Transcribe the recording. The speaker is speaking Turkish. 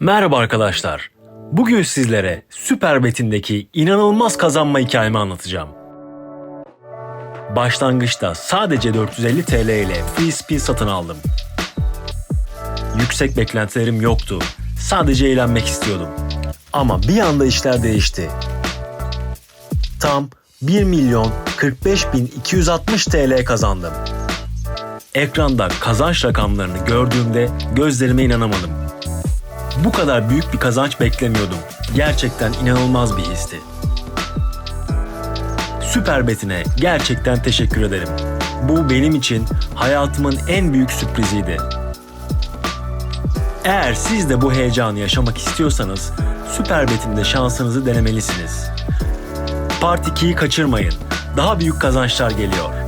Merhaba arkadaşlar. Bugün sizlere Süper Bet'indeki inanılmaz kazanma hikayemi anlatacağım. Başlangıçta sadece 450 TL ile free spin satın aldım. Yüksek beklentilerim yoktu. Sadece eğlenmek istiyordum. Ama bir anda işler değişti. Tam 1 milyon 45 bin 260 TL kazandım. Ekranda kazanç rakamlarını gördüğümde gözlerime inanamadım. Bu kadar büyük bir kazanç beklemiyordum. Gerçekten inanılmaz bir histi. Süper Betine gerçekten teşekkür ederim. Bu benim için hayatımın en büyük sürpriziydi. Eğer siz de bu heyecanı yaşamak istiyorsanız Süper Bet'inde şansınızı denemelisiniz. Part 2'yi kaçırmayın. Daha büyük kazançlar geliyor.